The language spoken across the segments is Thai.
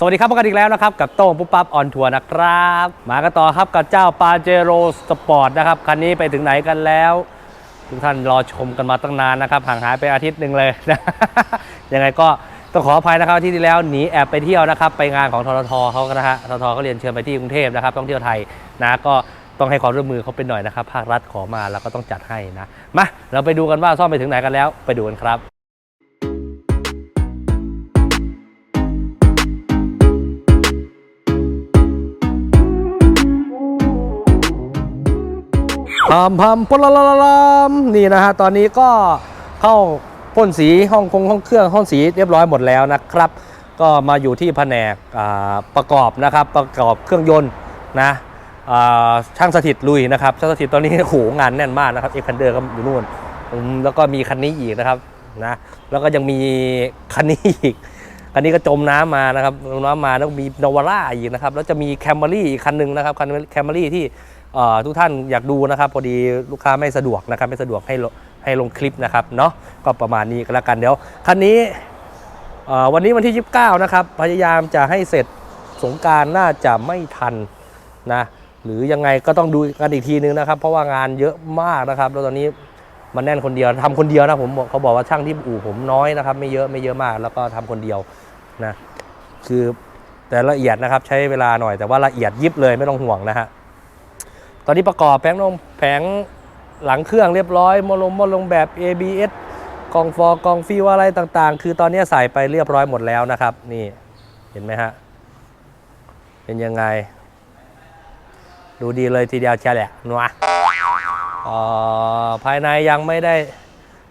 สวัสดีครับพบกันอีกแล้วนะครับ กับโต้งปุ๊บปั๊บออนทัวร์นะครับ มากันต่อครับกับเจ้าปาเจโรสปอร์ตนะครับคันนี้ไปถึงไหนกันแล้ว ทุกท่านรอชมกันมาตั้งนานนะครับห่างหายไปอาทิตย์หนึ่งเลยนะยังไงก็ต้องขออภัยนะครับที่ที่แล้วหนีแอบไปเที่ยวนะครับ ไปงานของทททเขานะฮะทททเขาเรียนเชิญไปที่กรุงเทพนะครับท่องเที่ยวไทยนะก็ต้องให้ความร่วมมือเขาเป็นหน่อยนะครับภาครัฐขอมาแล้วก็ต้องจัดให้นะมาเราไปดูกันว่าซ่อมไปถึงไหนกันแล้ว ไปดูกันครับ พามพามปลลลามนี่นะฮะตอนนี้ก็เข้าพ่นสีห้องคงห้องเครื่องห้องสีเรียบร้อยหมดแล้วนะครับ ก็มาอยู่ที่แผนกประกอบนะครับประกอบเครื่องยนต์นะช่างสถิตลุยนะครับช่างสถิตตอนนี้โหงานแน่นมากนะครับเอ็กพันเดอร์ก็อยู่นู่นแล้วก็มีคันนี้อีกนะครับนะแล้วก็ยังมีคันนี้อีกคันนี้ก็จมน้ำมานะครับจมน้ำมาแล้วมีนวาร่าอีกนะครับแล้วจะมีแคมเบอรี่อีกคันหนึ่งนะครับคันแคมเบอรี่ที่ ทุกท่านอยากดูนะครับพอดีลูกค้าไม่สะดวกนะครับไม่สะดวกให้ให้ลงคลิปนะครับเนาะก็ประมาณนี้ก็แล้วกันเดี๋ยวคันนี้วันนี้วันที่ 29 นะครับ พยายามจะให้เสร็จสงการน่าจะไม่ทันนะหรือยังไงก็ต้องดูกันอีกทีนึงนะครับ เพราะว่างานเยอะมากนะครับแล้วตอนนี้มันแน่นคนเดียวทำคนเดียวนะผมเขาบอกว่าช่างที่อู่ผมน้อยนะครับ ไม่เยอะไม่เยอะมาก แล้วก็ทำคนเดียวนะคือแต่ละเอียดนะครับใช้เวลาหน่อยแต่ว่าละเอียดยิบเลยไม่ต้องห่วงนะฮะ ตอนนี้ประกอบแผงลมแผงหลังเครื่องเรียบร้อยมอลงมอลงแบบ ABS กองฟอกองฟิวอะไรต่างๆ คือตอนนี้ใส่ไปเรียบร้อยหมดแล้วนะครับ นี่เห็นไหมฮะ เป็นยังไง ดูดีเลยทีเดียวเชียวแหละนัวเอ่อภายในยังไม่ได้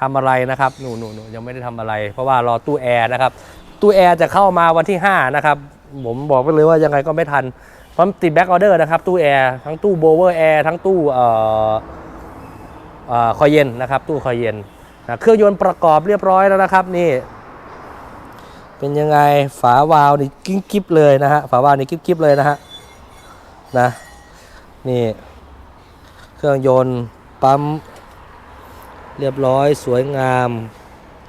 ทำอะไรนะครับหนูหนูหนูยังไม่ได้ทำอะไร เพราะว่ารอตู้แอร์นะครับ ตู้แอร์จะเข้ามาวันที่ 5 นะครับ ผมบอกไปเลยว่ายังไงก็ไม่ทัน พราะมันติดแบ็กออเดอร์นะครับตู้แอร์ทั้งตู้โบเวอร์แอร์ทั้งตู้เอ่อเอ่อคอยเย็นนะครับตู้คอยเย็นนะเครื่องยนต์ประกอบเรียบร้อยแล้วนะครับนี่ เป็นยังไงฝาวาล์วนี่กิ๊บกิ๊บเลยนะฮะฝาวาล์วนี่กิ๊บกิ๊บเลยนะฮะนะนี่เครื่องยนต์ปั๊มเรียบร้อยสวยงาม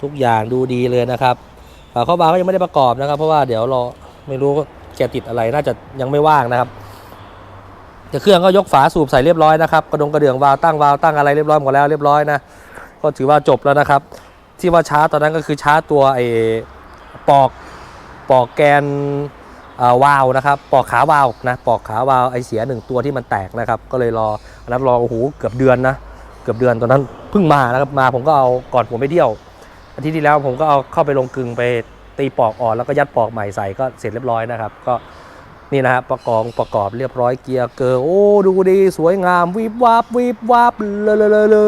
ทุกอย่างดูดีเลยนะครับฝาข้าบาร์ก็ยังไม่ได้ประกอบนะครับ เพราะว่าเดี๋ยวรอไม่รู้ กติดอะไรน่าจะยังไม่ว่างนะครับแต่เครื่องก็ยกฝาสูบใส่เรียบร้อยนะครับกระดงกระเดื่องวาล์วตั้งวาล์วตั้งอะไรเรียบร้อยหมดแล้วเรียบร้อยนะก็ถือว่าจบแล้วนะครับ ที่ว่าช้าตอนนั้นก็คือช้าตัวไอ้ปอกปอกแกนวาล์วนะครับปอกขาวาล์วนะปอกขาวาล์วไอเสียหนึ่งตัวที่มันแตกนะครับ ก็เลยรออันนั้นรอโอ้โหเกือบเดือนนะเกือบเดือนตอนนั้นเพิ่งมานะครับมาผมก็เอาก่อนผมไปเที่ยวอาทิตย์ที่แล้วผมก็เอาเข้าไปลงกลึงไป ตีปอกอ่อนแล้วก็ยัดปอกใหม่ใส่ก็เสร็จเรียบร้อยนะครับ ก็นี่นะฮะประกอบประกอบเรียบร้อยเกียร์เกอร์โอ้ดูดีสวยงามวิบวับวิบวับเลยเลยเล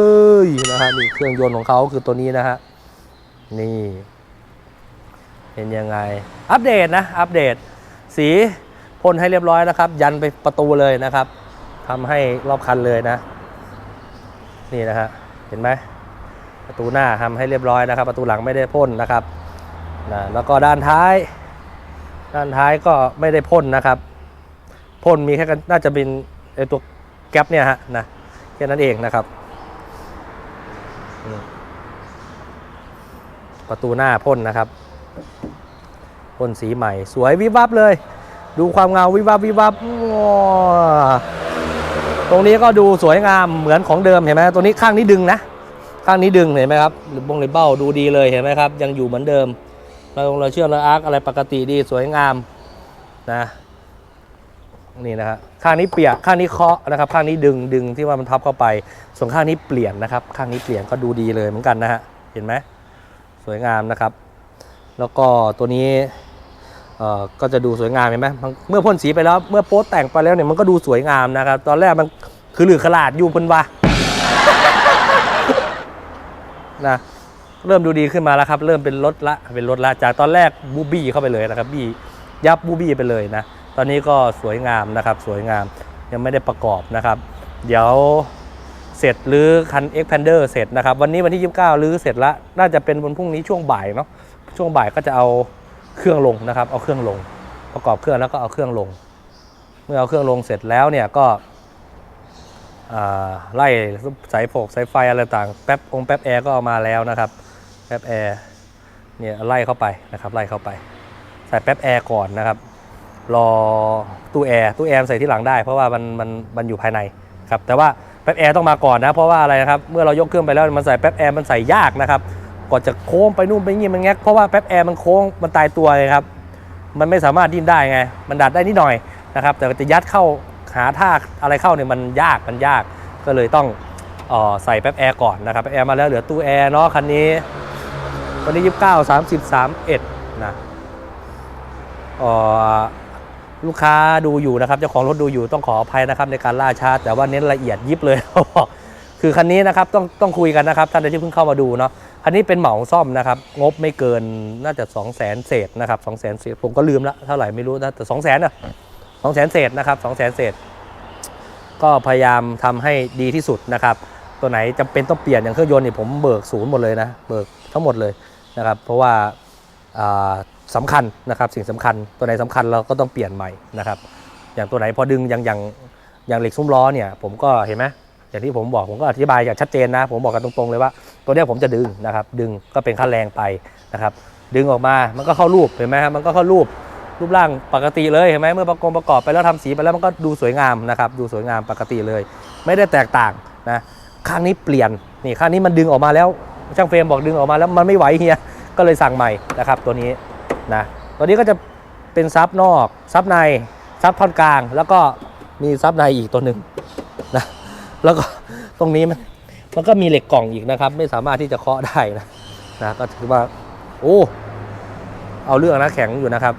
ยนะฮะนี่เครื่องยนต์ของเขาคือตัวนี้นะฮะนี่เป็นยังไง อัปเดตนะอัปเดต สีพ่นให้เรียบร้อยนะครับ ยันไปประตูเลยนะครับทำให้รอบคันเลยนะ นี่นะฮะเห็นไหมประตูหน้าทำให้เรียบร้อยนะครับ ประตูหลังไม่ได้พ่นนะครับ นะแล้วก็ด้านท้าย ด้านท้ายก็ไม่ได้พ่นนะครับ พ่นมีแค่กันน่าจะเป็นไอตัวแก๊ปเนี่ยฮะนะแค่นั้นเองนะครับ ประตูหน้าพ่นนะครับพ่นสีใหม่ สวยวิบวับเลย ดูความเงาวิบวับวิบวับว้าวตรงนี้ก็ดูสวยงามเหมือนของเดิมเห็นไหมตัวนี้ข้างนี้ดึงนะข้างนี้ดึงเห็นไหมครับหรือบงหรือเบ้าดูดีเลยเห็นไหมครับ ยังอยู่เหมือนเดิม เราเราเชื่อมเราอาร์คอะไรปกติดีสวยงามนะนี่นะครับข้างนี้เปียกข้างนี้เคาะนะครับ ข้างนี้ดึงดึงที่ว่ามันทับเข้าไป ส่วนข้างนี้เปลี่ยนนะครับ ข้างนี้เปลี่ยนก็ดูดีเลยเหมือนกันนะฮะเห็นไหมสวยงามนะครับ แล้วก็ตัวนี้เอ่อก็จะดูสวยงามเห็นไหมเมื่อพ่นสีไปแล้วเมื่อโป๊ตแต่งไปแล้วเนี่ยมันก็ดูสวยงามนะครับ ตอนแรกมันคือหลือขลาดอยู่พ่นว่านะ เริ่มดูดีขึ้นมาแล้วครับ เริ่มเป็นรถละเป็นรถละจากตอนแรกบูบี้เข้าไปเลยนะครับบี้ยับบูบี้ไปเลยนะ ตอนนี้ก็สวยงามนะครับ สวยงามยังไม่ได้ประกอบนะครับ เดี๋ยวเสร็จหรือคัน Xpander เสร็จนะครับ วันนี้วันที่ 29หรือเสร็จละน่าจะเป็นวันพรุ่งนี้ช่วงบ่ายเนาะช่วงบ่ายก็จะเอาเครื่องลงนะครับ เอาเครื่องลง ประกอบเครื่องแล้วก็เอาเครื่องลง เมื่อเอาเครื่องลงเสร็จแล้วเนี่ยก็ไล่สายโผกสายไฟอะไรต่างแป๊บองแป๊บแอร์ก็เอามาแล้วนะครับ แป๊บแอร์เนี่ยไล่เข้าไปนะครับไล่เข้าไป ใส่แป๊บแอร์ก่อนนะครับ รอตู้แอร์ตู้แอร์ใส่ที่หลังได้เพราะว่ามันมันมันอยู่ภายในครับแต่ว่าแป๊บแอร์ต้องมาก่อนนะเพราะว่าอะไรนะครับเมื่อเรายกเครื่องไปแล้วมันใส่แป๊บแอร์มันใส่ยากนะครับก่อนจะโค้งไปนู่นไปนี่มันแงกเพราะว่าแป๊บแอร์มันโค้งมันตายตัวเลยครับมันไม่สามารถดิ้นได้ไง มันดัดได้นิดหน่อยนะครับ แต่จะยัดเข้าหาท่าอะไรเข้าเนี่ยมันยากมันยากก็เลยต้องออใส่แป๊บแอร์ก่อนนะครับแป๊บแอร์มาแล้วเหลือตู้แอร์เนาะคันนี้ วันนี้29 30 31นะเอ่อลูกค้าดูอยู่นะครับเจ้าของรถดูอยู่ต้องขออภัยนะครับในการล่าช้าแต่ว่าเน้นละเอียดยิบเลยคือคันนี้นะครับต้องต้องคุยกันนะครับท่านใดที่เพิ่งเข้ามาดูเนาะคันนี้เป็นเหมาซ่อมนะครับ งบไม่เกินน่าจะ2 0 0แสนเศษนะครับ2 0 0แสนเศษผมก็ลืมละเท่าไหร่ไม่รู้นะแต่2 0 0แสนอะ2 0 0แสนเศษนะครับ2 0 0แสนเศษ ก็พยายามทำให้ดีที่สุดนะครับ ตัวไหนจำเป็นต้องเปลี่ยนอย่างเครื่องยนต์นี่ผมเบิกศูนย์หมดเลยนะเบิกทั้งหมดเลย นะครับ เพราะว่าอ่าสำคัญนะครับสิ่งสำคัญตัวไหนสำคัญเราก็ต้องเปลี่ยนใหม่นะครับ อย่างตัวไหนพอดึงอย่างอย่างอย่างเหล็กซุ้มล้อเนี่ยผมก็เห็นไหมอย่างที่ผมบอกผมก็อธิบายอย่างชัดเจนนะ ผมบอกกันตรงๆเลยว่า ตัวเนี้ยผมจะดึงนะครับ ดึงก็เป็นค่าแรงไปนะครับ ดึงออกมามันก็เข้ารูปเห็นไหมมันก็เข้ารูปรูปร่างปกติเลยเห็นไหมเมื่อประกอบประกอบไปแล้วทำสีไปแล้วมันก็ดูสวยงามนะครับ ดูสวยงามปกติเลย ไม่ได้แตกต่างนะข้างนี้เปลี่ยนนี่ข้างนี้มันดึงออกมาแล้ว ช่างเฟรมบอกดึงออกมาแล้วมันไม่ไหวเฮียก็เลยสั่งใหม่นะครับตัวนี้นะตัวนี้ก็จะเป็นซับนอกซับในซับท่อนกลาง แล้วก็มีซับในอีกตัวหนึ่งนะแล้วก็ตรงนี้มันมันก็มีเหล็กกล่องอีกนะครับ ไม่สามารถที่จะเคาะได้นะนะก็ถือว่าโอ้เอาเรื่องนะแข็งอยู่นะครับ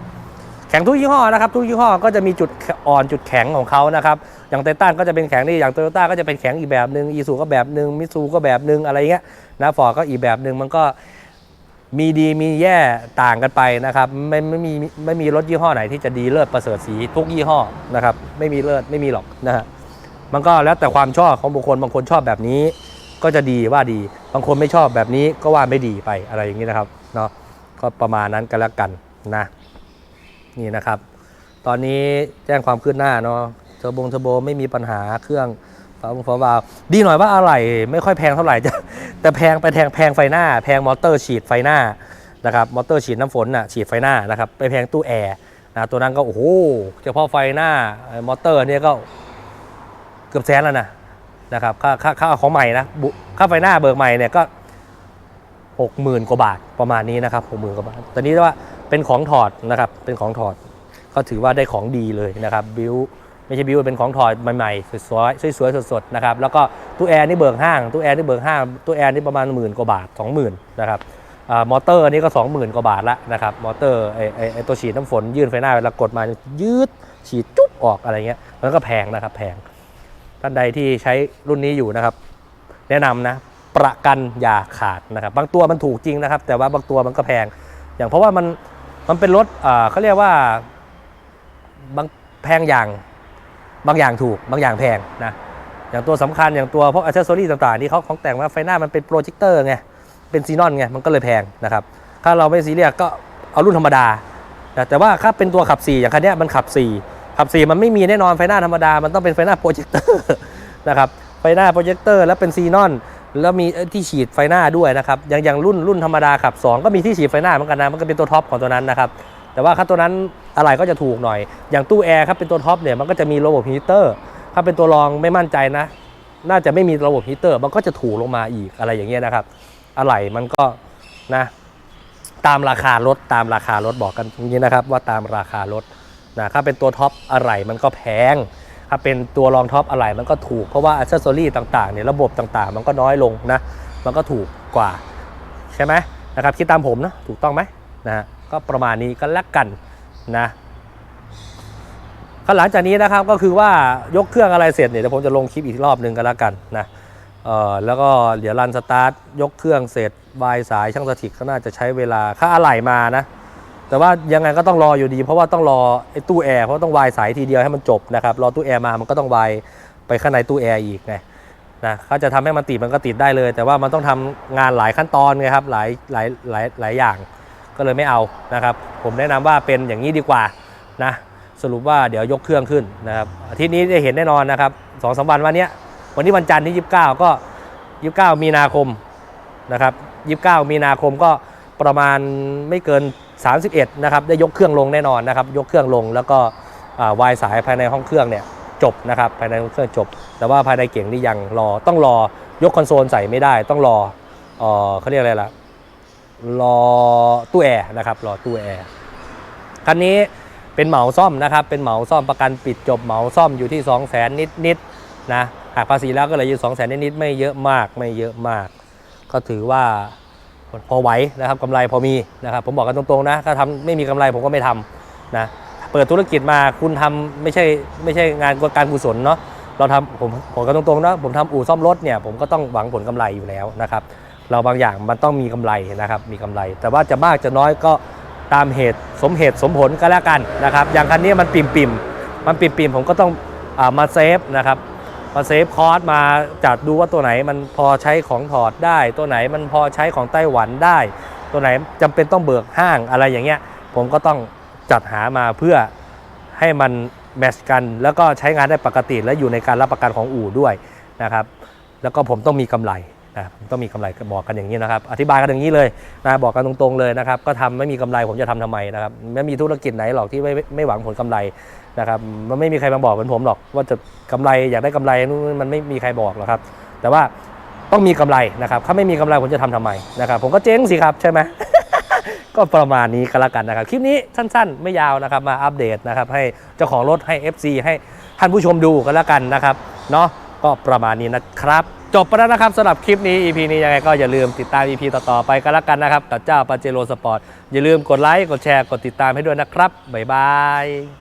แข็งทุกยี่ห้อนะครับ ทุกยี่ห้อก็จะมีจุดอ่อนจุดแข็งของเขานะครับ อย่างไททันก็จะเป็นแข็งนี่อย่างโตโยต้าก็จะเป็นแข็งอีกแบบหนึ่งอีซูก็แบบหนึ่งมิซูก็แบบหนึ่งอะไรเงี้ยนะฟอร์ดก็อีกแบบหนึ่งมันก็มีดีมีแย่ต่างกันไปนะครับไม่ไม่มีไม่มีรถยี่ห้อไหนที่จะดีเลิศประเสริฐสีทุกยี่ห้อนะครับไม่มีเลิศไม่มีหรอกนะฮะมันก็แล้วแต่ความชอบของบุคคลบางคนชอบแบบนี้ ก็จะดีว่าดี บางคนไม่ชอบแบบนี้ก็ว่าไม่ดีไปอะไรอย่างนี้นะครับเนาะก็ประมาณนั้นกันแล้วกันนะนี่นะครับ ตอนนี้แจ้งความคืบหน้าเนาะ ทอร์โบงเทอร์โบไม่มีปัญหาเครื่องฝาบงฝาวาล์วดีหน่อยว่าอะไรไม่ค่อยแพงเท่าไหร่จะแต่แพงไปแพงแพงไฟหน้า แพงมอเตอร์ฉีดไฟหน้านะครับมอเตอร์ฉีดน้ำฝนน่ะฉีดไฟหน้านะครับไปแพงตู้แอร์นะตัวนั้นก็โอ้โหเฉพาะไฟหน้ามอเตอร์เนี่ยก็เกือบแสนแล้วนะนะครับค่าค่าค่าของใหม่นะค่าไฟหน้าเบิกใหม่เนี่ยก็หกหมื่นกว่าบาทประมาณนี้นะครับหกหมื่นกว่าบาทตอนนี้ว่าเป็นของถอดนะครับเป็นของถอดก็ถือว่าได้ของดีเลยนะครับบิว ไม่ใช่บิวเป็นของถอดใหม่ๆสวยๆสวยๆสดๆนะครับแล้วก็ตู้แอร์นี่เบิกห้างตู้แอร์นี่เบิกห้างตู้แอร์นี่ประมาณหมื่นกว่าบาท 20,000นะครับอมอเตอร์นี่ก็ 20,000 กว่าบาทละนะครับมอเตอร์ไอไอ้ไอตัวฉีดน้ำฝนยื่นไฟหน้าเวลากดมายืดฉีดจุ๊บออกอะไรเงี้ยมันก็แพงนะครับแพงท่านใดที่ใช้รุ่นนี้อยู่นะครับ แนะนำนะประกันอย่าขาดนะครับ บางตัวมันถูกจริงนะครับ แต่ว่าบางตัวมันก็แพง อย่างเพราะว่ามันมันเป็นรถเขาเรียกว่าบางแพงอย่าง บางอย่างถูกบางอย่างแพงนะอย่างตัวสำคัญอย่างตัวพวกอัเซสซอรี่ต่างๆที่เขาของแต่งมาไฟหน้ามันเป็นโปรเจคเตอร์ไงเป็นซีนอนไงมันก็เลยแพงนะครับถ้าเราไม่ซีเรียสก็เอารุ่นธรรมดาแต่ว่าถ้าเป็นตัวขับ 4 อย่างคันนี้มันขับ 4 ขับ 4 มันไม่มีแน่นอนไฟหน้าธรรมดา มันต้องเป็นไฟหน้าโปรเจคเตอร์นะครับไฟหน้าโปรเจคเตอร์แล้วเป็นซีนอนแล้วมีที่ฉีดไฟหน้าด้วยนะครับอย่างอย่างรุ่นรุ่นธรรมดาขับ 2 ก็มีที่ฉีดไฟหน้าเหมือนกันนะมันก็เป็นตัวท็อปของตัวนั้นนะครับ แต่ว่าถ้าตัวนั้นอะไรก็จะถูกหน่อย อย่างตู้แอร์ครับเป็นตัวท็อปเนี่ยมันก็จะมีระบบฮีเตอร์ ถ้าเป็นตัวรองไม่มั่นใจนะ น่าจะไม่มีระบบฮีเตอร์ มันก็จะถูกลงมาอีกอะไรอย่างเงี้ยนะครับ อะไรมันก็นะตามราคารถตามราคารถบอกกันอย่างนี้นะครับว่าตามราคารถนะถ้าเป็นตัวท็อปอะไรมันก็แพง ถ้าเป็นตัวรองท็อปอะไรมันก็ถูก เพราะว่าอัซเซอรี่ต่างๆเนี่ยระบบต่างๆ มันก็น้อยลงนะ มันก็ถูกกว่า ใช่ไหมนะครับคิดตามผมนะถูกต้องไหมนะฮะ ก็ประมาณนี้ก็แล้วกันนะก็หลังจากนี้นะครับก็คือว่ายกเครื่องอะไรเสร็จเนี่ยเดี๋ยวผมจะลงคลิปอีกรอบหนึ่งก็แล้วกันนะเออแล้วก็เดี๋ยวรันสตาร์ทยกเครื่องเสร็จบายสายช่างสถิตก็น่าจะใช้เวลาค่าอะไหล่มานะ แต่ว่ายังไงก็ต้องรออยู่ดี เพราะว่าต้องรอไอ้ตู้แอร์เพราะต้องวายสายทีเดียวให้มันจบนะครับรอตู้แอร์มามันก็ต้องวายไปข้างในตู้แอร์อีกไงนะเขาจะทำให้มันติดมันก็ติดได้เลย แต่ว่ามันต้องทำงานหลายขั้นตอนไงครับหลายหลายหลายหลายอย่าง ก็เลยไม่เอานะครับ ผมแนะนำว่าเป็นอย่างนี้ดีกว่านะสรุปว่าเดี๋ยวยกเครื่องขึ้นนะครับอาทิตย์นี้ได้เห็นแน่นอนนะครับสองสามวันวันเนี้ยวันนี้วันจันทร์ที่ 29 ก็ 29 มีนาคมนะครับ29 มีนาคมก็ประมาณไม่เกิน 31นะครับได้ยกเครื่องลงแน่นอนนะครับ ยกเครื่องลงแล้วก็วายสายภายในห้องเครื่องเนี่ยจบนะครับภายในห้องเครื่องจบ แต่ว่าภายในเก่งนี่ยังรอต้องรอยกคอนโซลใส่ไม่ได้ต้องรอเออเขาเรียกอะไรล่ะ รอตู้แอร์นะครับรอตู้แอร์คันนี้เป็นเหมาซ่อมนะครับ เป็นเหมาซ่อมประกันปิดจบเหมาซ่อมอยู่ที่ 2 0 0แสนนิดๆนะหักภาษีแล้วก็เลยอยู่2 0 0แสนนิดๆไม่เยอะมากไม่เยอะมาก ก็ถือว่าพอไหวนะครับกำไรพอมีนะครับ ผมบอกกันตรงๆนะถ้าทำไม่มีกำไรผมก็ไม่ทำนะเปิดธุรกิจมาคุณทำไม่ใช่ไม่ใช่งานการกุศลเนาะเราทำผมผมกันตรงๆนะผมทำอู่ซ่อมรถเนี่ยผมก็ต้องหวังผลกำไรอยู่แล้วนะครับ เราบางอย่างมันต้องมีกำไรนะครับมีกำไร แต่ว่าจะมากจะน้อยก็ตามเหตุสมเหตุสมผลก็แล้วกันนะครับอย่างคันนี้มันปิ่มปิ่มมันปิ่มปิ่มผมก็ต้องอามาเซฟนะครับมาเซฟคอร์สมาจัดดูว่าตัวไหนมันพอใช้ของถอดได้ ตัวไหนมันพอใช้ของไต้หวันได้ ตัวไหนจำเป็นต้องเบิกห้างอะไรอย่างเงี้ยผมก็ต้องจัดหามาเพื่อให้มันแมทชกัน แล้วก็ใช้งานได้ปกติและอยู่ในการรับประกันของอู่ด้วยนะครับ แล้วก็ผมต้องมีกำไร นะต้องมีกำไรบอกกันอย่างนี้นะครับ อธิบายกันอย่างนี้เลยนะบอกกันตรงๆเลยนะครับ ก็ทำไม่มีกำไรผมจะทำทำไมนะครับไม่มีธุรกิจไหนหรอกที่ไม่ไม่หวังผลกำไรนะครับมันไม่มีใครมาบอกเหมือนผมหรอก ว่าจะกำไรอยากได้กำไรนู่นมันไม่มีใครบอกหรอกครับ แต่ว่าต้องมีกำไรนะครับ ถ้าไม่มีกำไรผมจะทำทำไมนะครับ ผมก็เจ๊งสิครับใช่ไหมก็ประมาณนี้ก็แล้วกันนะครับ คลิปนี้สั้นๆ ไม่ยาวนะครับ มาอัปเดตนะครับ ให้เจ้าของรถให้ FC ให้ท่านผู้ชมดูก็แล้วกันนะครับเนาะก็ประมาณนี้นะครับ จบไปแล้วนะครับสำหรับคลิปนี้ EP นี้ยังไงก็อย่าลืมติดตาม EP ต่อๆไปก็แล้วกันนะครับกับเจ้าปาเจโรสปอร์ตอย่าลืมกดไลค์กดแชร์กดติดตามให้ด้วยนะครับบ๊ายบาย